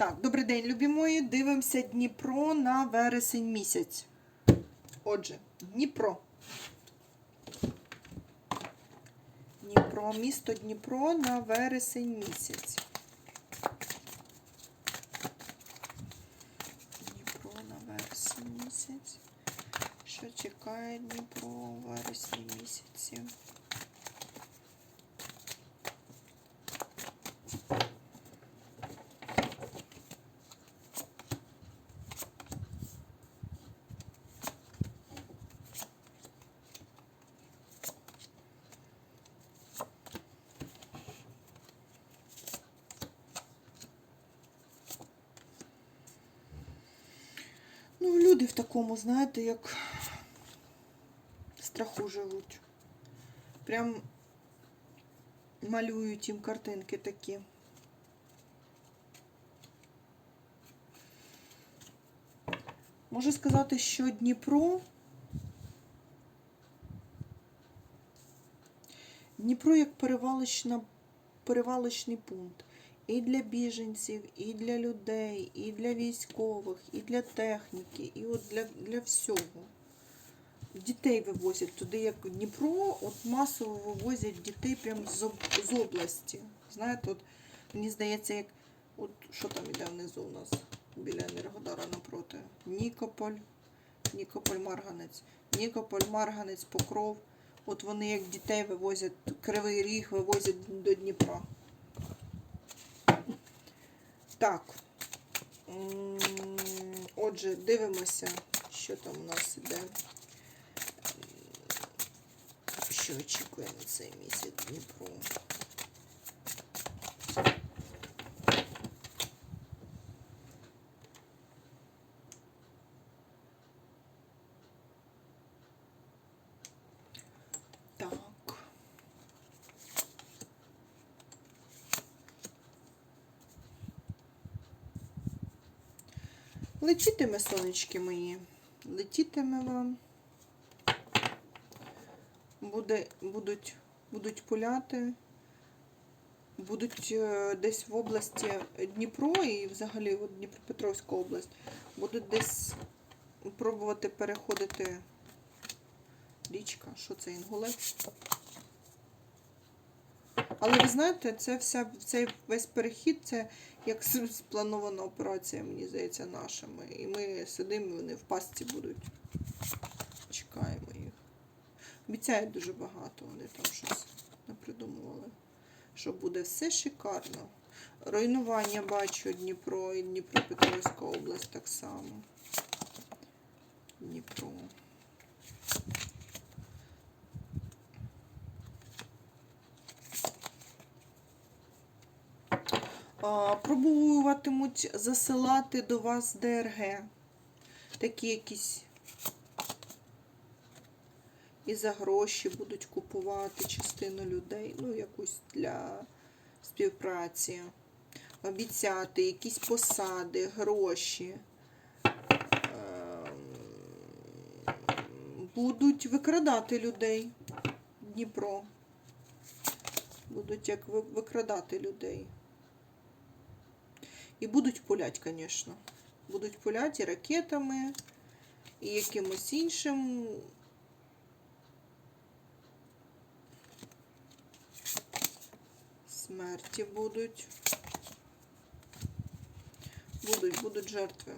Так, добрий день, любі мої. Дивимося Дніпро на вересень місяць. Отже, Дніпро. Дніпро, місто Дніпро на вересень місяць. Дніпро на вересень місяць. Що чекає Дніпро у вересні місяці? Ну, люди в такому, знаєте, як страху живуть. Прям малюють їм картинки такі. Можу сказати, що Дніпро. Дніпро як перевалочна, перевалочний пункт і для біженців, і для людей, і для військових, і для техніки, і от для, для всього. Дітей вивозять туди, як Дніпро, от масово вивозять дітей прямо з, області. Знаєте, от мені здається, як от що там іде внизу у нас біля Енергодара напроти. Нікополь, Нікополь, Марганець, Нікополь, Марганець, Покров. От вони як дітей вивозять, Кривий Ріг вивозять до Дніпра. Так. Отже, дивимося, що там у нас іде. Що очікує на цей місяць Дніпро. Так. Летітиме, сонечки мої. Летітиме вам. Буде, будуть, будуть пуляти. Будуть е, десь в області Дніпро і взагалі от Дніпропетровська область. Будуть десь пробувати переходити річка. Що це інгулець? Але ви знаєте, це вся, цей весь перехід, це як спланована операція, мені здається, нашими. І ми сидимо, вони в пастці будуть. Чекаємо їх. Обіцяють дуже багато, вони там щось напридумували. Що буде все шикарно. Руйнування бачу Дніпро і Дніпропетровська область так само. Дніпро. Пробуватимуть засилати до вас ДРГ. Такі якісь і за гроші будуть купувати частину людей, ну, якусь для співпраці. Обіцяти якісь посади, гроші. Ем, Будуть викрадати людей. Дніпро. Будуть як викрадати людей. І будуть пулять, звісно. Будуть пулять і ракетами, і якимось іншим. Смерті будуть. Будуть, будуть жертви.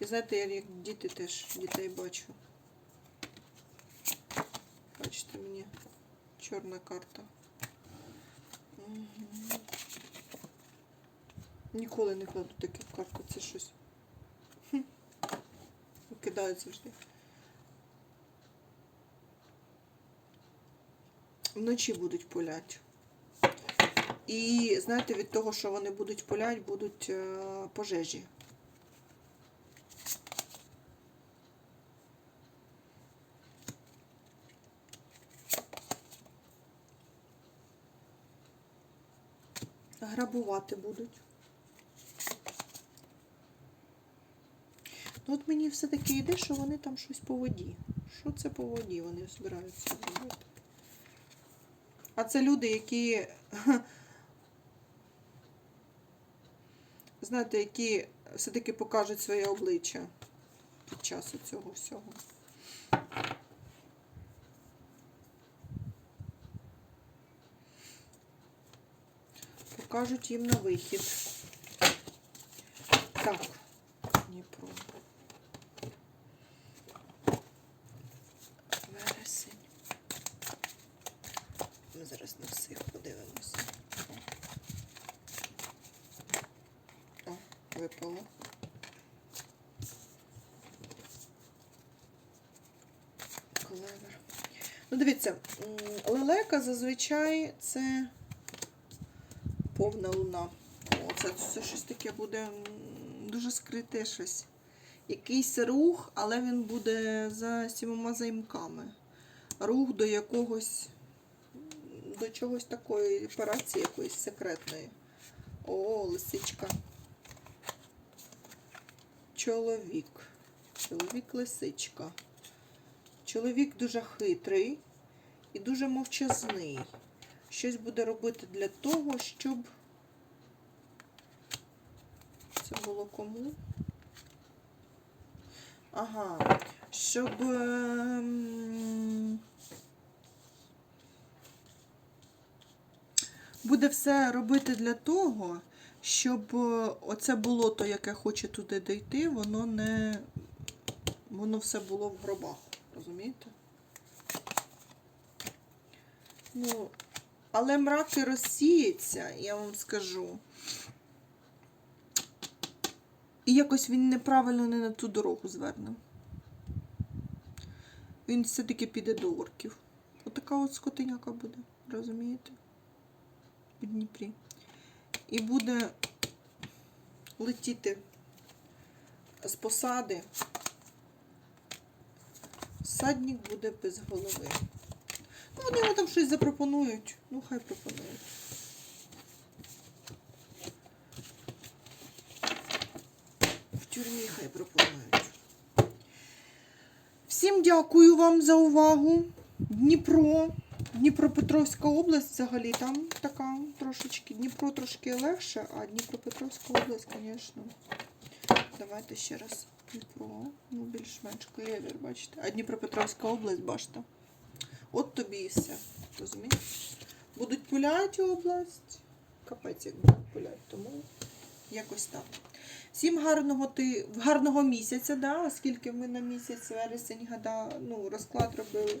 І знаєте, я як діти теж дітей бачу. Бачите мені чорна карта. Угу. Ніколи не кладу такі карти, це щось. Хм. Викидають завжди. Вночі будуть пулять. І знаєте, від того, що вони будуть пулять, будуть е, пожежі. Грабувати будуть. От мені все-таки йде, що вони там щось по воді. Що це по воді вони збираються робити? А це люди, які знаєте, які все-таки покажуть своє обличчя під час цього всього. Покажуть їм на вихід. Так, Дніпро. Вересень. Ми зараз на всіх подивимося. О, випало. Клевер. Ну, дивіться, лелека зазвичай це повна луна. О, це, це щось таке буде дуже скрите щось. Якийсь рух, але він буде за сімома займками. Рух до якогось, до чогось такої операції якоїсь секретної. О, лисичка. Чоловік. Чоловік лисичка. Чоловік дуже хитрий і дуже мовчазний. Щось буде робити для того, щоб. Це було кому? Ага. Щоб. ем, Буде все робити для того, щоб е, оце болото, яке хоче туди дійти, воно не. Воно все було в гробах. Розумієте? Ну, але мрак і розсіється, я вам скажу. І якось він неправильно не на ту дорогу зверне. Він все-таки піде до орків. Отака от скотиняка буде, розумієте? У Дніпрі. І буде летіти з посади. Садник буде без голови. Ну, вони йому там щось запропонують. Ну, хай пропонують. В тюрмі хай пропонують. Всім дякую вам за увагу. Дніпро. Дніпропетровська область взагалі там така трошечки. Дніпро трошки легше, а Дніпропетровська область, звісно. Давайте ще раз. Дніпро. Ну, більш-менш клевер, бачите. А Дніпропетровська область, бачите. От тобі і все. Розумієш? Будуть пуляти область. Капець, як будуть пуляти, тому якось так. Всім гарного ти, гарного місяця, да, оскільки ми на місяць вересень гада, ну, розклад робили.